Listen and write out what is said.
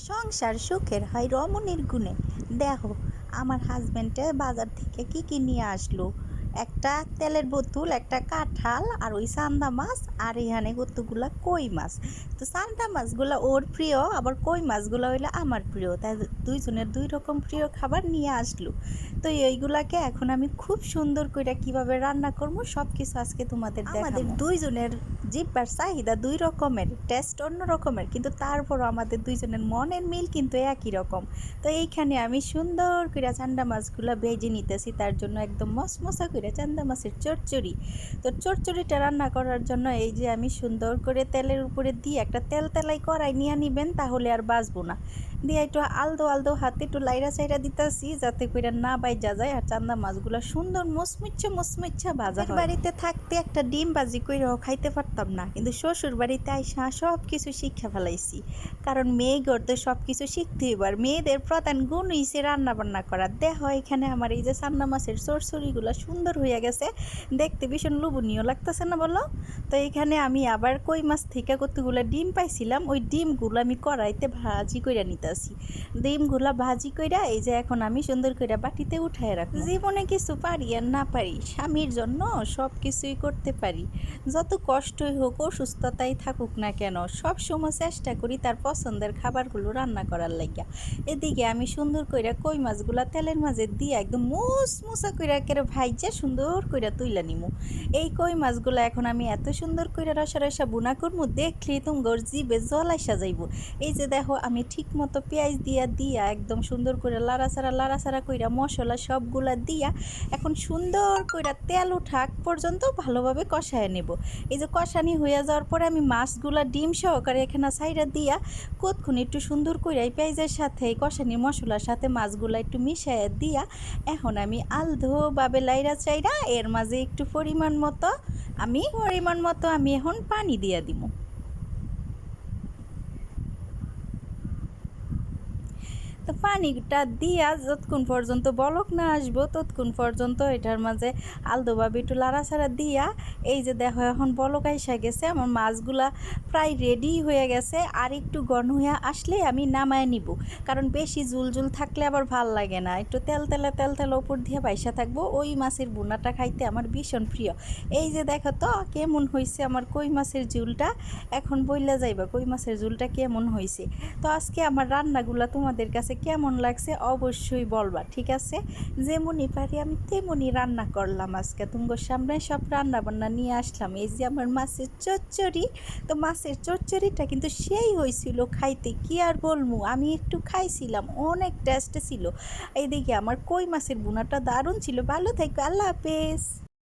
সংসার সুখের হয় রমণীর গুণে। দেখো আমার হাজব্যান্ডে বাজার থেকে কি কি নিয়ে আসলো? একটা তেলের বোতল একটা কাঁঠাল আর ওই সান্দা মাছ আর এখানে কতগুলা কই মাছ। তো সান্দা মাছগুলো ওর প্রিয় আবার কই মাছগুলো হইল আমার প্রিয়। তাই দুইজনের দুই রকম প্রিয় খাবার নিয়ে আসলো। তো এইগুলাকে এখন আমি খুব সুন্দর করে কীভাবে রান্না করব সব কিছু আজকে তোমাদের আমাদের দুইজনের জিব্বার চাহিদা দুই রকমের টেস্ট অন্য রকমের কিন্তু তারপরও আমাদের দুইজনের মনের মিল কিন্তু একই রকম। তো এইখানে আমি সুন্দর করে চান্দা মাছগুলো ভেজে নিতেছি তার জন্য একদম মশমশা করে চান্দা মাছের চচ্চড়ি তো চচ্চড়িটা রান্না করার জন্য এই যে আমি সুন্দর করে তেলের উপরে দিয়ে একটা তেল তেলাই কড়াই নিয়ে নিবেন তাহলে আর বাঁচবো না। দিয়ে একটু আলদো আলদো হাতে একটু লাইরা চাইরা দিতেছি যাতে করে না বাইজা যায় আর চান্দা মাছগুলো সুন্দর মুচমুচ্ছা ভাজা হয়। বাড়িতে থাকতে একটা ডিম বাজি কইরাও খাইতে পারতাম না কিন্তু শ্বশুর বাড়িতে আইসা সব কিছু শিক্ষা ফেলাইছি। কারণ মেয়ে গড়তে সব কিছু শিখতে এবার মেয়েদের প্রধান গুণ হইছে রান্না বান্না করা। দেহ এখানে আমার এই যে চান্দা মাছের সরসরিগুলো সুন্দর হয়ে গেছে। দেখতে ভীষণ লোভনীয় লাগতেছে না বলো? তো এখানে আমি আবার কই মাছ থেকে কতগুলো ডিম পাইছিলাম, ওই ডিমগুলো আমি কড়াইতে ভাজি কইরা নিতেছি। ডিমগুলো ভাজি কইরা এই যে এখন আমি সুন্দর কইরা বাটিতে উঠায় রাখি জীবনে কিছু পারি আর না পারি, স্বামীর জন্য সব কিছুই করতে পারি। যত কষ্টই হোক, অসুস্থতাই থাকুক না কেন, সব সময় চেষ্টা করি তার পছন্দের খাবারগুলো রান্না করার লাগিয়া। এদিকে আমি সুন্দর কইরা কই মাছগুলা তেলের মাঝে দিয়ে একদম মুস মুসা কইরা কেরে ভাইজা সুন্দর কইরা তুইলা নিমু। এই কই মাছগুলো এখন আমি এত সুন্দর কইরা রসা রসা বুনা করমু, দেখলি তুমগর জিবে জল আসা যাইব। এই যে দেখো, আমি ঠিক মতো পেঁয়াজ দিয়া দিয়া একদম সুন্দর করে লাড়াচাড়া লাড়াচাড়া কইরা মশলা সবগুলা দিয়া এখন সুন্দর কইরা তেল উঠাক পর্যন্ত ভালোভাবে কষায় নেব। এই যে কষানি হয়ে যাওয়ার পরে আমি মাছগুলা ডিম সহকারে এখানে সাইডা দিয়া কতক্ষণ একটু সুন্দর করে এই পেঁয়াজের সাথে কষানি মশলার সাথে মাছগুলা একটু মিশাইয়া দিয়া এখন আমি আলধোভাবে লাইরা চাইরা এর মাঝে একটু পরিমাণ মতো আমি পরিমাণ মতো আমি এখন পানি দিয়ে দিব তো পানিটা দিয়া যতক্ষণ পর্যন্ত বলক না আসব, ততক্ষণ পর্যন্ত এটার মাঝে আলদোভাবে একটু লাড়াছাড়া দিয়া, এই যে দেখো এখন বলক আইসা গেছে, আমার মাছগুলা প্রায় রেডি হয়ে গেছে, আর একটু ঘন হয়ে আসলে আমি নামায় নিব। কারণ বেশি জুল জুল থাকলে আবার ভালো লাগে না। একটু তেল তেলে তেল তেল ওপর দিয়ে বাইসা থাকব, ওই মাছের বুনাটা খাইতে আমার ভীষণ প্রিয়। এই যে দেখো তো কেমন হয়েছে আমার কই মাছের ঝুলটা, এখন বইলা যাইবা কই মাছের ঝুলটা কেমন হয়েছে তো আজকে আমার রান্নাগুলা তোমাদের কাছে কেমন লাগছে অবশ্যই বলবা, ঠিক আছে? যেমনই পারি আমি তেমনই রান্না করলাম আজকে। তুমগোর সামনে সব রান্না বান্না নিয়ে আসলাম। এই যে আমার মাছের চচ্চড়ি, তো মাছের চচ্চড়িটা কিন্তু সেই হয়েছিল খাইতে কি আর বলব আমি একটু খাইছিলাম, অনেক টেস্ট ছিল। এইদিকে আমার কই মাছের বুনাটা দারুণ ছিল। ভালো থাকবে, আল্লাহ হাফেজ।